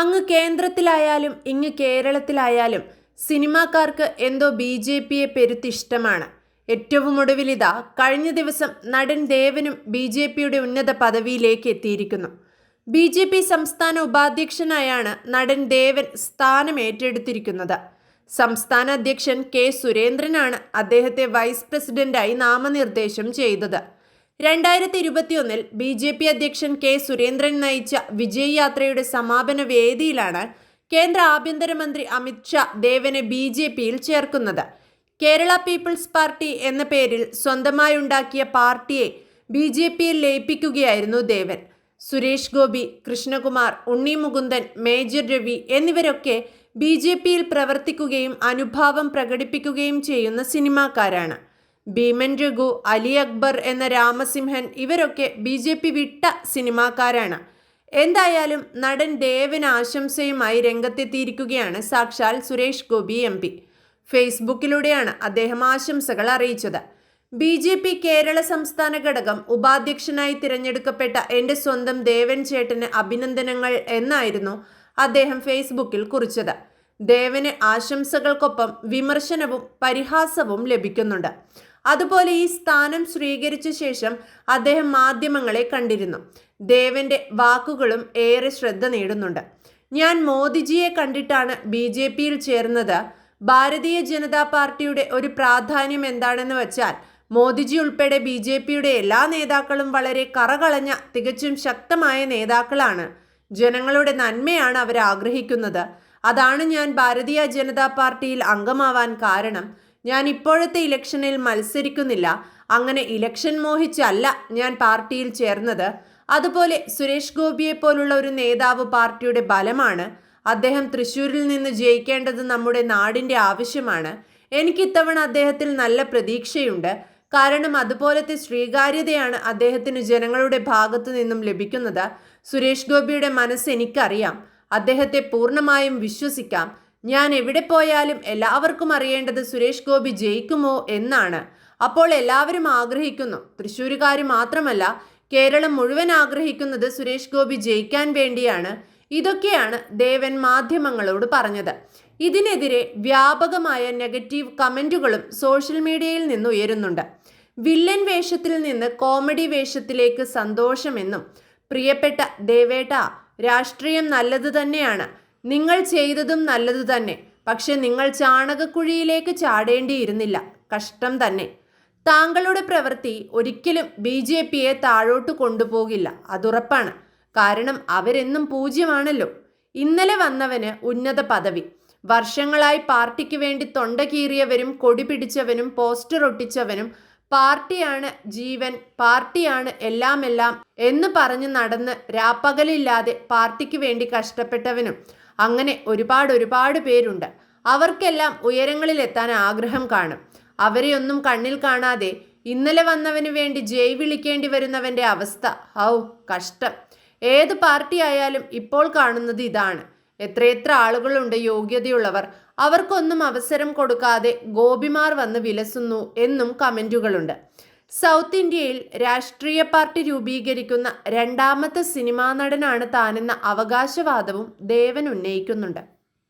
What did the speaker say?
അങ്ങ് കേന്ദ്രത്തിലായാലും ഇങ്ങ് കേരളത്തിലായാലും സിനിമാക്കാർക്ക് എന്തോ ബി ജെ പിയെ പെരുത്തിഷ്ടമാണ് ഏറ്റവും ഒടുവിലിതാ കഴിഞ്ഞ ദിവസം നടൻ ദേവനും ബി ജെ പിയുടെ ഉന്നത പദവിയിലേക്ക് എത്തിയിരിക്കുന്നു. ബി ജെ പി സംസ്ഥാന ഉപാധ്യക്ഷനായാണ് നടൻ ദേവൻ സ്ഥാനം ഏറ്റെടുത്തിരിക്കുന്നത്. സംസ്ഥാന അധ്യക്ഷൻ കെ സുരേന്ദ്രനാണ് അദ്ദേഹത്തെ വൈസ് പ്രസിഡന്റായി നാമനിർദ്ദേശം ചെയ്തത്. രണ്ടായിരത്തി ഇരുപത്തിയൊന്നിൽ ബി ജെ പി അധ്യക്ഷൻ കെ സുരേന്ദ്രൻ നയിച്ച വിജയ് യാത്രയുടെ സമാപന വേദിയിലാണ് കേന്ദ്ര ആഭ്യന്തരമന്ത്രി അമിത്ഷാ ദേവനെ ബി ജെ പിയിൽ ചേർക്കുന്നത്. കേരള പീപ്പിൾസ് പാർട്ടി എന്ന പേരിൽ സ്വന്തമായി ഉണ്ടാക്കിയ പാർട്ടിയെ ബി ജെ പിയിൽ ലയിപ്പിക്കുകയായിരുന്നു ദേവൻ. സുരേഷ് ഗോപി കൃഷ്ണകുമാർ ഉണ്ണി മുകുന്ദൻ മേജർ രവി എന്നിവരൊക്കെ ബി ജെ പിയിൽ പ്രവർത്തിക്കുകയും അനുഭാവം പ്രകടിപ്പിക്കുകയും ചെയ്യുന്ന സിനിമാക്കാരാണ്. ഭീമൻ രഘു അലി അക്ബർ എന്ന രാമസിംഹൻ ഇവരൊക്കെ ബി ജെ പി വിട്ട സിനിമാക്കാരാണ്. എന്തായാലും നടൻ ദേവൻ ആശംസയുമായി രംഗത്തെത്തിയിരിക്കുകയാണ് സാക്ഷാൽ സുരേഷ് ഗോപി എം പി. ഫേസ്ബുക്കിലൂടെയാണ് അദ്ദേഹം ആശംസകൾ അറിയിച്ചത്. ബി ജെ പി കേരള സംസ്ഥാന ഘടകം ഉപാധ്യക്ഷനായി തിരഞ്ഞെടുക്കപ്പെട്ട എന്റെ സ്വന്തം ദേവൻ ചേട്ടന് അഭിനന്ദനങ്ങൾ എന്നായിരുന്നു അദ്ദേഹം ഫേസ്ബുക്കിൽ കുറിച്ചത്. ദേവന് ആശംസകൾക്കൊപ്പം വിമർശനവും പരിഹാസവും ലഭിക്കുന്നുണ്ട്. അതുപോലെ ഈ സ്ഥാനം സ്വീകരിച്ച ശേഷം അദ്ദേഹം മാധ്യമങ്ങളെ കണ്ടിരുന്നു. ദേവന്റെ വാക്കുകളും ഏറെ ശ്രദ്ധ നേടുന്നുണ്ട്. ഞാൻ മോദിജിയെ കണ്ടിട്ടാണ് ബി ജെ പിയിൽ ചേർന്നത്. ഭാരതീയ ജനതാ പാർട്ടിയുടെ ഒരു പ്രാധാന്യം എന്താണെന്ന് വെച്ചാൽ മോദിജി ഉൾപ്പെടെ ബി ജെ പിയുടെ എല്ലാ നേതാക്കളും വളരെ കറകളഞ്ഞ തികച്ചും ശക്തമായ നേതാക്കളാണ്. ജനങ്ങളുടെ നന്മയാണ് അവർ ആഗ്രഹിക്കുന്നത് അതാണ് ഞാൻ ഭാരതീയ ജനതാ പാർട്ടിയിൽ അംഗമാവാൻ കാരണം. ഞാൻ ഇപ്പോഴത്തെ ഇലക്ഷനിൽ മത്സരിക്കുന്നില്ല. അങ്ങനെ ഇലക്ഷൻ മോഹിച്ചല്ല ഞാൻ പാർട്ടിയിൽ ചേർന്നത്. അതുപോലെ സുരേഷ് ഗോപിയെ പോലുള്ള ഒരു നേതാവ് പാർട്ടിയുടെ ബലമാണ്. അദ്ദേഹം തൃശ്ശൂരിൽ നിന്ന് ജയിക്കേണ്ടത് നമ്മുടെ നാടിന്റെ ആവശ്യമാണ്. എനിക്ക് ഇത്തവണ അദ്ദേഹത്തിൽ നല്ല പ്രതീക്ഷയുണ്ട്. കാരണം അതുപോലത്തെ സ്വീകാര്യതയാണ് അദ്ദേഹത്തിന് ജനങ്ങളുടെ ഭാഗത്തു നിന്നും ലഭിക്കുന്നത്. സുരേഷ് ഗോപിയുടെ മനസ്സ് എനിക്കറിയാം. അദ്ദേഹത്തെ പൂർണമായും വിശ്വസിക്കാം. ഞാൻ എവിടെ പോയാലും എല്ലാവർക്കും അറിയേണ്ടത് സുരേഷ് ഗോപി ജയിക്കുമോ എന്നാണ്. അപ്പോൾ എല്ലാവരും ആഗ്രഹിക്കുന്നു. തൃശ്ശൂരുകാർ മാത്രമല്ല കേരളം മുഴുവൻ ആഗ്രഹിക്കുന്നത് സുരേഷ് ഗോപി ജയിക്കാൻ വേണ്ടിയാണ്. ഇതൊക്കെയാണ് ദേവൻ മാധ്യമങ്ങളോട് പറഞ്ഞത്. ഇതിനെതിരെ വ്യാപകമായ നെഗറ്റീവ് കമന്റുകളും സോഷ്യൽ മീഡിയയിൽ നിന്ന് ഉയരുന്നുണ്ട്. വില്ലൻ വേഷത്തിൽ നിന്ന് കോമഡി വേഷത്തിലേക്ക് സന്തോഷമെന്നും പ്രിയപ്പെട്ട ദേവേട്ട രാഷ്ട്രീയം നല്ലത് തന്നെയാണ്. നിങ്ങൾ ചെയ്തതും നല്ലത് തന്നെ. പക്ഷെ നിങ്ങൾ ചാണകക്കുഴിയിലേക്ക് ചാടേണ്ടിയിരുന്നില്ല. കഷ്ടം തന്നെ. താങ്കളുടെ പ്രവൃത്തി ഒരിക്കലും ബി ജെ പിയെ താഴോട്ട് കൊണ്ടുപോകില്ല. അതുറപ്പാണ്. കാരണം അവരെന്നും പൂജ്യമാണല്ലോ. ഇന്നലെ വന്നവന് ഉന്നത പദവി. വർഷങ്ങളായി പാർട്ടിക്ക് വേണ്ടി തൊണ്ട കീറിയവരും കൊടി പിടിച്ചവനും പോസ്റ്റർ ഒട്ടിച്ചവനും പാർട്ടിയാണ് ജീവൻ പാർട്ടിയാണ് എല്ലാം എല്ലാം എന്ന് പറഞ്ഞ് നടന്ന് രാപ്പകലില്ലാതെ പാർട്ടിക്ക് വേണ്ടി കഷ്ടപ്പെട്ടവനും അങ്ങനെ ഒരുപാട് ഒരുപാട് പേരുണ്ട്. അവർക്കെല്ലാം ഉയരങ്ങളിൽ എത്താൻ ആഗ്രഹം കാണും. അവരെയൊന്നും കണ്ണിൽ കാണാതെ ഇന്നലെ വന്നവന് വേണ്ടി ജയ് വിളിക്കേണ്ടി വരുന്നവന്റെ അവസ്ഥ ഔ കഷ്ടം. ഏത് പാർട്ടി ആയാലും ഇപ്പോൾ കാണുന്നത് ഇതാണ്. എത്രയെത്ര ആളുകളുണ്ട് യോഗ്യതയുള്ളവർ. അവർക്കൊന്നും അവസരം കൊടുക്കാതെ ഗോപിമാർ വന്ന് വിലസുന്നു എന്നും കമന്റുകളുണ്ട് സൗത്ത് ഇന്ത്യയിൽ രാഷ്ട്രീയ പാർട്ടി രൂപീകരിക്കുന്ന രണ്ടാമത്തെ സിനിമാ നടനാണ് താനെന്ന അവകാശവാദവും ദേവൻ ഉന്നയിക്കുന്നുണ്ട്.